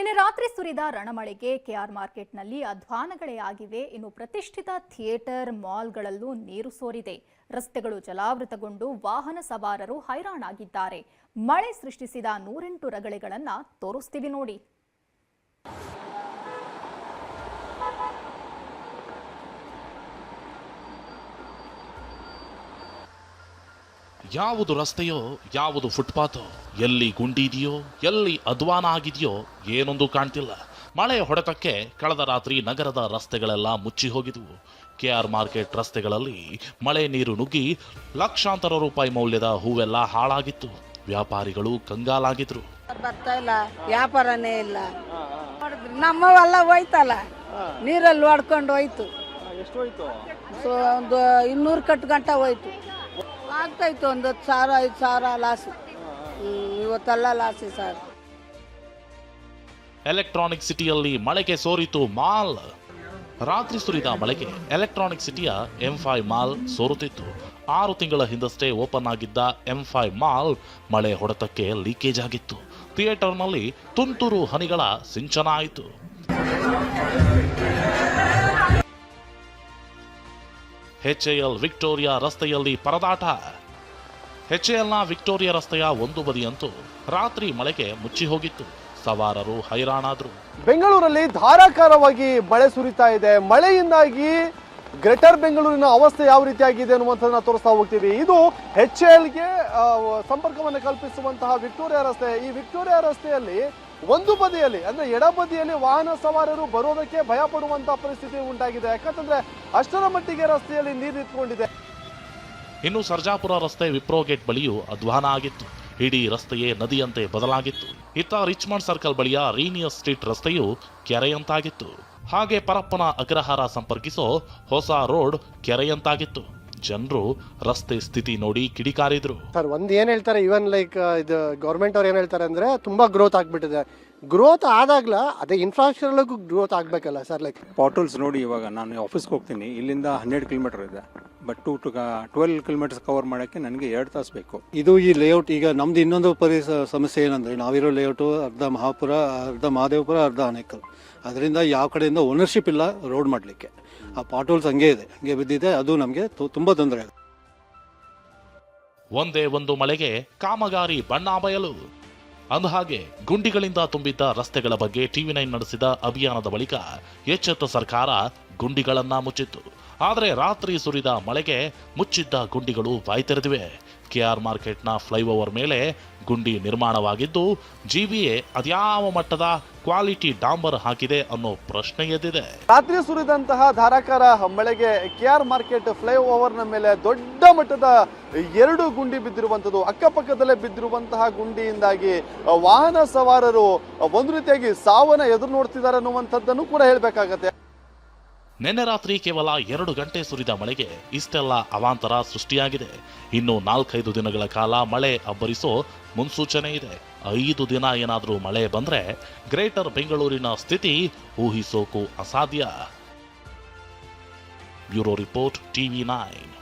ನಿನ್ನೆ ರಾತ್ರಿ ಸುರಿದ ರಣಮಳೆಗೆ ಕೆಆರ್ ಮಾರ್ಕೆಟ್ನಲ್ಲಿ ಅಧ್ವಾನಗಳೇ ಆಗಿವೆ. ಇನ್ನು ಪ್ರತಿಷ್ಠಿತ ಥಿಯೇಟರ್ ಮಾಲ್ಗಳಲ್ಲೂ ನೀರು ಸೋರಿದೆ. ರಸ್ತೆಗಳು ಜಲಾವೃತಗೊಂಡು ವಾಹನ ಸವಾರರು ಹೈರಾಣಾಗಿದ್ದಾರೆ. ಮಳೆ ಸೃಷ್ಟಿಸಿದ ನೂರೆಂಟು ರಗಳೆಗಳನ್ನ ತೋರಿಸ್ತೀವಿ ನೋಡಿ. ಯಾವುದು ರಸ್ತೆಯೋ ಯಾವುದು ಫುಟ್ಪಾತೋ ಎಲ್ಲಿ ಗುಂಡಿ ಇದೆಯೋ ಎಲ್ಲಿ ಅಧ್ವಾನ ಆಗಿದೆಯೋ ಏನೊಂದು ಕಾಣ್ತಿಲ್ಲ. ಮಳೆ ಹೊಡೆತಕ್ಕೆ ಕಳೆದ ರಾತ್ರಿ ನಗರದ ರಸ್ತೆಗಳೆಲ್ಲ ಮುಚ್ಚಿ ಹೋಗಿದ್ವು. ಕೆ ಆರ್ ಮಾರ್ಕೆಟ್ ರಸ್ತೆಗಳಲ್ಲಿ ಮಳೆ ನೀರು ನುಗ್ಗಿ ಲಕ್ಷಾಂತರ ರೂಪಾಯಿ ಮೌಲ್ಯದ ಹೂವೆಲ್ಲ ಹಾಳಾಗಿತ್ತು. ವ್ಯಾಪಾರಿಗಳು ಕಂಗಾಲಾಗಿದ್ರು. ಬರ್ತಾ ಇಲ್ಲ? ವ್ಯಾಪಾರನೇ ಇಲ್ಲ. ನಮ್ಮವೆಲ್ಲ ಹೋಯ್ತಲ್ಲ? ನೀರಲ್ಲಿ ಹೊಡ್ಕೊಂಡು ಹೋಯ್ತು. ಎಷ್ಟು ಹೋಯ್ತು? ಸೊ ಒಂದು ಇನ್ನೂರು ಕಟ್ಟು ಗಂಟ ಹೋಯ್ತು. ಆಗ್ತಾಯ್ತು ಒಂದು ಹತ್ತು ಸಾವಿರ, ಐದು ಸಾವಿರ ಲಾಸ್ ಇವತ್ತೆಲ್ಲ ಲಾಸಿ ಸರ್ ಎಲೆಕ್ಟ್ರಾನಿಕ್ ಸಿಟಿಯಲ್ಲಿ ಮಳೆಗೆ ಸೋರಿತು ಮಾಲ್. ರಾತ್ರಿ ಸುರಿದ ಮಳೆಗೆ ಎಲೆಕ್ಟ್ರಾನಿಕ್ ಸಿಟಿಯ ಎಂ ಫೈವ್ ಮಾಲ್ ಸೋರುತ್ತಿತ್ತು. ಆರು ತಿಂಗಳ ಹಿಂದಷ್ಟೇ ಓಪನ್ ಆಗಿದ್ದ ಎಂ ಫೈವ್ ಮಾಲ್ ಮಳೆ ಹೊಡೆತಕ್ಕೆ ಲೀಕೇಜ್ ಆಗಿತ್ತು. ಥಿಯೇಟರ್ನಲ್ಲಿ ತುಂತುರು ಹನಿಗಳ ಸಿಂಚನ ಆಯಿತು. ಎಚ್ಎಎಲ್ ವಿಕ್ಟೋರಿಯಾ ರಸ್ತೆಯಲ್ಲಿ ಪರದಾಟ. ಎಚ್ಎಎಲ್ನ ವಿಕ್ಟೋರಿಯಾ ರಸ್ತೆಯ ಒಂದು ಬದಿಯಂತೂ ರಾತ್ರಿ ಮಳೆಗೆ ಮುಚ್ಚಿ ಹೋಗಿತ್ತು. ಸವಾರರು ಹೈರಾಣಾದ್ರು. ಬೆಂಗಳೂರಲ್ಲಿ ಧಾರಾಕಾರವಾಗಿ ಮಳೆ ಸುರಿತಾ ಇದೆ. ಮಳೆಯಿಂದಾಗಿ ಗ್ರೇಟರ್ ಬೆಂಗಳೂರಿನ ಅವಸ್ಥೆ ಯಾವ ರೀತಿಯಾಗಿದೆ ಅನ್ನುವಂಥದ್ದನ್ನ ತೋರಿಸ್ತಾ ಹೋಗ್ತೀವಿ. ಇದು ಎಚ್ ಎಲ್ಗೆ ಸಂಪರ್ಕವನ್ನು ಕಲ್ಪಿಸುವಂತಹ ವಿಕ್ಟೋರಿಯಾ ರಸ್ತೆ. ಈ ವಿಕ್ಟೋರಿಯಾ ರಸ್ತೆಯಲ್ಲಿ ಒಂದು ಬದಿಯಲ್ಲಿ, ಅಂದ್ರೆ ಎಡಬದಿಯಲ್ಲಿ ವಾಹನ ಸವಾರರು ಬರೋದಕ್ಕೆ ಭಯ ಪಡುವಂತಹ ಪರಿಸ್ಥಿತಿ ಉಂಟಾಗಿದೆ. ಯಾಕಂತಂದ್ರೆ ಅಷ್ಟರ ಮಟ್ಟಿಗೆ ರಸ್ತೆಯಲ್ಲಿ ನೀರು ನಿಂತ್ಕೊಂಡಿದೆ. ಇನ್ನು ಸರ್ಜಾಪುರ ರಸ್ತೆ ವಿಪ್ರೋ ಗೇಟ್ ಬಳಿಯೂ ಅಧ್ವಾನ ಆಗಿತ್ತು. ಇಡೀ ರಸ್ತೆಯೇ ನದಿಯಂತೆ ಬದಲಾಗಿತ್ತು. ಇತ್ತ ರಿಚ್ಮಂಡ್ ಸರ್ಕಲ್ ಬಳಿಯ ರೀನಿಯಸ್ ಸ್ಟ್ರೀಟ್ ರಸ್ತೆಯು ಕೆರೆಯಂತಾಗಿತ್ತು. ಹಾಗೆ ಪರಪ್ಪನ ಅಗ್ರಹಾರ ಸಂಪರ್ಕಿಸೋ ಹೊಸ ರೋಡ್ ಕೆರೆಯಂತಾಗಿತ್ತು. ಜನರು ರಸ್ತೆ ಸ್ಥಿತಿ ನೋಡಿ ಕಿಡಿಕಾರಿದ್ರು. ಸರ್, ಒಂದ್ ಏನ್ ಹೇಳ್ತಾರೆ ಇವನ್ ಲೈಕ್ ಇದು ಗೌರ್ಮೆಂಟ್ ಅವ್ರು ಏನ್ ಹೇಳ್ತಾರೆ ಅಂದ್ರೆ ತುಂಬಾ ಗ್ರೋತ್ ಆಗಿಬಿಟ್ಟಿದೆ. ಗ್ರೋತ್ ಆದಾಗ್ಲ ಅದೇ ಇನ್ಫ್ರಾಸ್ಟ್ರಕ್ಚರ್ಗೂ ಗ್ರೋತ್ ಆಗಬೇಕಲ್ಲ ಸರ್ ಲೈಕ್ ಪಾಟಲ್ಸ್ ನೋಡಿ ಇವಾಗ ನಾನು ಆಫೀಸ್ಗೆ ಹೋಗ್ತೀನಿ. ಇಲ್ಲಿಂದ ಹನ್ನೆರಡು ಕಿಲೋಮೀಟರ್ ಇದೆ. But to to twelve kilometres cover ಮಾಡೋಕ್ಕೆ ನನಗೆ ಎರಡು ತಾಸು ಬೇಕು. ಇದು ಈ ಲೇಔಟ್ ಈಗ ನಮ್ದು ಇನ್ನೊಂದು ಪರಿ ಸಮಸ್ಯೆ ಏನಂದರೆ ನಾವಿರೋ ಲೇಔಟು ಅರ್ಧ ಮಹಾಪುರ ಅರ್ಧ ಮಹಾದೇವಪುರ ಅರ್ಧ ಆನೇಕಲ್ ಅದರಿಂದ ಯಾವ ಕಡೆಯಿಂದ ಓನರ್ಶಿಪ್ ಇಲ್ಲ ರೋಡ್ ಮಾಡಲಿಕ್ಕೆ. ಆ ಪಾಟೋಲ್ಸ್ ಹಂಗೆ ಇದೆ. ಹಂಗೆ ಬಿದ್ದಿದೆ. ಅದು ನಮಗೆ ತುಂಬ ತೊಂದರೆ ಆಗುತ್ತೆ. ಒಂದೇ ಒಂದು ಮಳೆಗೆ ಕಾಮಗಾರಿ ಬಣ್ಣ ಬಯಲು. ಅಂದಹಾಗೆ ಗುಂಡಿಗಳಿಂದ ತುಂಬಿದ್ದ ರಸ್ತೆಗಳ ಬಗ್ಗೆ ಟಿವಿ ನೈನ್ ನಡೆಸಿದ ಅಭಿಯಾನದ ಬಳಿಕ ಎಚ್ಚೆತ್ತ ಸರ್ಕಾರ ಗುಂಡಿಗಳನ್ನ ಮುಚ್ಚಿತ್ತು. ಆದರೆ ರಾತ್ರಿ ಸುರಿದ ಮಳೆಗೆ ಮುಚ್ಚಿದ್ದ ಗುಂಡಿಗಳು ಬಾಯ್ತೆರೆದಿವೆ ಕೆಆರ್ ಮಾರ್ಕೆಟ್ನ ಫ್ಲೈಓವರ್ ಮೇಲೆ ಗುಂಡಿ ನಿರ್ಮಾಣವಾಗಿದ್ದು ಜಿವಿಎ ಅದ್ಯಾವ ಮಟ್ಟದ ಕ್ವಾಲಿಟಿ ಡಾಂಬರ್ ಹಾಕಿದೆ ಅನ್ನೋ ಪ್ರಶ್ನೆ ಎದ್ದಿದೆ. ರಾತ್ರಿ ಸುರಿದಂತಹ ಧಾರಾಕಾರ ಮಳೆಗೆ ಕೆಆರ್ ಮಾರ್ಕೆಟ್ ಫ್ಲೈಓವರ್ನ ಮೇಲೆ ದೊಡ್ಡ ಮಟ್ಟದ ಎರಡು ಗುಂಡಿ ಬಿದ್ದಿರುವಂಥದ್ದು. ಅಕ್ಕಪಕ್ಕದಲ್ಲೇ ಬಿದ್ದಿರುವಂತಹ ಗುಂಡಿಯಿಂದಾಗಿ ವಾಹನ ಸವಾರರು ಒಂದು ರೀತಿಯಾಗಿ ಸಾವನ್ನ ಎದುರು ನೋಡ್ತಿದ್ದಾರೆ ಅನ್ನುವಂಥದ್ದನ್ನು ಕೂಡ ಹೇಳಬೇಕಾಗತ್ತೆ. ನಿನ್ನೆ ರಾತ್ರಿ ಕೇವಲ ಎರಡು ಗಂಟೆ ಸುರಿದ ಮಳೆಗೆ ಇಷ್ಟೆಲ್ಲ ಅವಾಂತರ ಸೃಷ್ಟಿಯಾಗಿದೆ. ಇನ್ನು ನಾಲ್ಕೈದು ದಿನಗಳ ಕಾಲ ಮಳೆ ಅಬ್ಬರಿಸೋ ಮುನ್ಸೂಚನೆ ಇದೆ. ಐದು ದಿನ ಏನಾದರೂ ಮಳೆ ಬಂದರೆ ಗ್ರೇಟರ್ ಬೆಂಗಳೂರಿನ ಸ್ಥಿತಿ ಊಹಿಸೋಕು ಅಸಾಧ್ಯ. Bureau report TV nine.